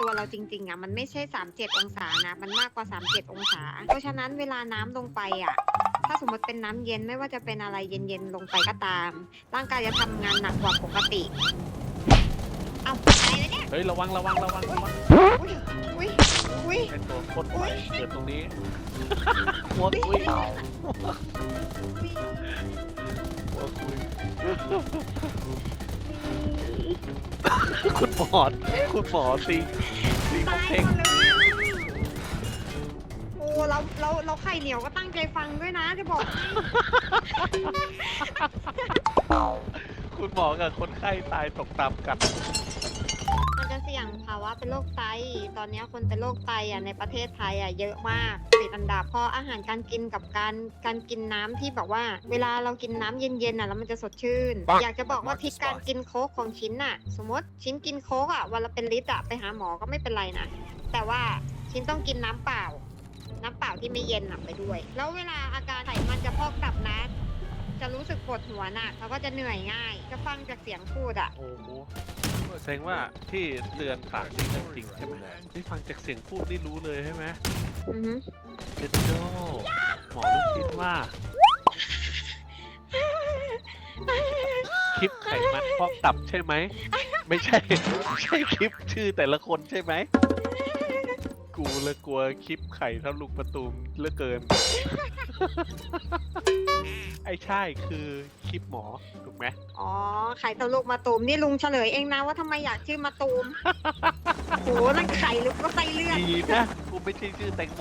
ตัวเราจริงๆอะมันไม่ใช่ 37 องศานะ มันมากกว่า 37 องศา เพราะฉะนั้นเวลาน้ำลงไปอะ ถ้าสมมติเป็นน้ำเย็นไม่ว่าจะเป็นอะไรเย็นๆลงไปก็ตาม ร่างกายจะทำงานหนักกว่าปกติ เอาอะไรนะเนี่ย เฮ้ย ระวังระวังระวังระวังอุ้ยอุ้ยอุ้ย เป็นตัวโคตรไฟอุ๊ยเกิดตรงนี้หัวคุยหัวคุย คุณหมอคุณหมอตีตีเขาตายเพ่งหมดเลยโอ้เราเราเราไข่เหนียวก็ตั้งใจฟังด้วยนะจะบอกให้คุณหมอกับคนไข้ตายตกตามกันมันจะ เสี่ยงภาวะเป็นโรคไต ตอนนี้คนเป็นโรคไตอะในประเทศไทยอะเยอะมากติดอันดับเพราะอาหารการกินกับการการกินน้ำที่แบบว่า เวลาเรากินน้ำเย็นๆอะแล้วมันจะสดชื่นอยากจะบอกว่าทิศการกินโค้กของชิ้นอะ สมมติชิ้นกินโค้กอะวันละเป็นลิตรอะไปหาหมอก็ไม่เป็นไรนะแต่ว่าชิ้นต้องกินน้ำเปล่า น้ำเปล่าที่ไม่เย็นอะไปด้วย แล้วเวลาอาการไขมันจะพอกตับนะ จะรู้สึกปวดหัวหนักแล้วก็จะเหนื่อยง่าย จะฟังจากเสียงพูดอะ โอ้โห แสดงว่าที่เตือนปากนี่เรื่องจริงใช่ไหมที่ฟังจากเสียงพูดนี่รู้เลยใช่ไหมอือฮึเจนโดหมอลูกคิดว่า คลิปไขมันพอกตับใช่ไหม ไม่ใช่ ไม่ใช่คลิปชื่อแต่ละคนใช่ไหม กูเลยกลัวคลิปไข่ทะลุประตูมเหลือเกิน ไอ้ใช่คือคลิปหมอถูกไหมอ๋อไข่ตะลุกมาตูมนี่ลุงเฉลยเองนะว่าทำไมอยากชื่อมาตูมโหนั่นไข่หรือก็ไส้เลื่อน ดีนะกูไม่ใช่ชื่อแตงโม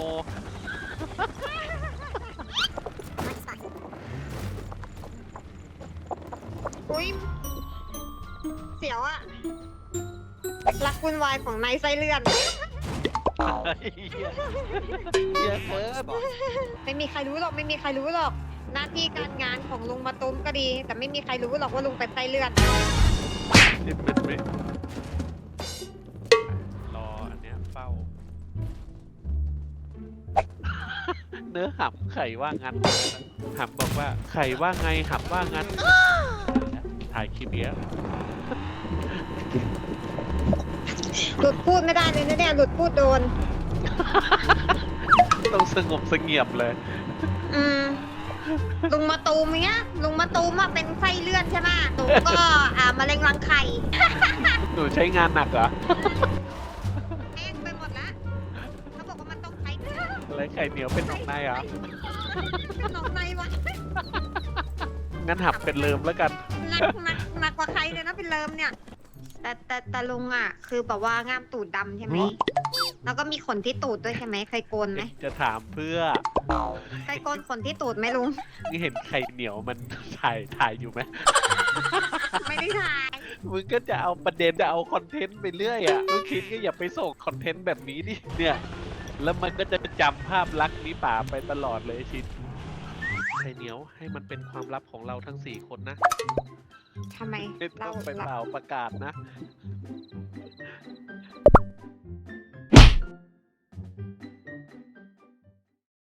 อุ้ยเสียวอะรักคุณวายของนายไส้เลื่อน เหี้ยเหี้ยเกินไม่มีใครรู้หรอกไม่มีใครรู้หรอก หน้าที่การงานของลุงมาตูมก็ดี แต่ไม่มีใครรู้หรอกว่าลุงเป็นไส้เลือนนี่เป็นไหมรออันเนี้ยเฝ้า เนื้อหับไข่ว่างั้นหับบอกว่าไข่ว่าไงหับว่างั้นถ่ายคลิปเนี้ย ห ลุดพูดไม่ได้เลยนะเนี่ยหลุดพูดโดน ต้องสงบเสงี่ยมเลย อืมลุงมาตูมเนี้ยลุงมาตูมอะเป็นไส้เลื่อนใช่ไหมหนูก็ อ่ามะเร็งรังไข่ หนูใช้งานหนักเหรอแห้งไปหมดละเขาบอกว่ามันต้องใช้เครื่องอะไรไข่เหนียวเป็นหนองในเหรอเป็นหนองในวะงั้นหับเป็นเลิมแล้วกัน หนักหนักหนักกว่าใครเลยนะเป็นเลิมเนี่ย แต่แต่แต่ลุงอะ คือแบบว่าง่ามตูดดำใช่ไหม แล้วก็มีขนที่ตูดด้วยใช่ไหมเคยโกนไหมจะถามเพื่อเคยโกนขนที่ตูดไหมลุง นี่เห็นไข่เหนียวมันถ่ายถ่ายอยู่ไหมไม่ได้ถ่าย มึงก็จะเอาประเด็นจะเอาคอนเทนต์ไปเรื่อยอะลูกคิดก็อย่าไปส่งคอนเทนต์แบบนี้ดิเนี่ย แล้วมันก็จะจำภาพลักษณ์นี้ป่าไปตลอดเลยชิน ไข่เหนียวให้มันเป็นความลับของเราทั้งสี่คนนะ ทำไมไม่ต้เราองไปเปเราล่าประกาศนะ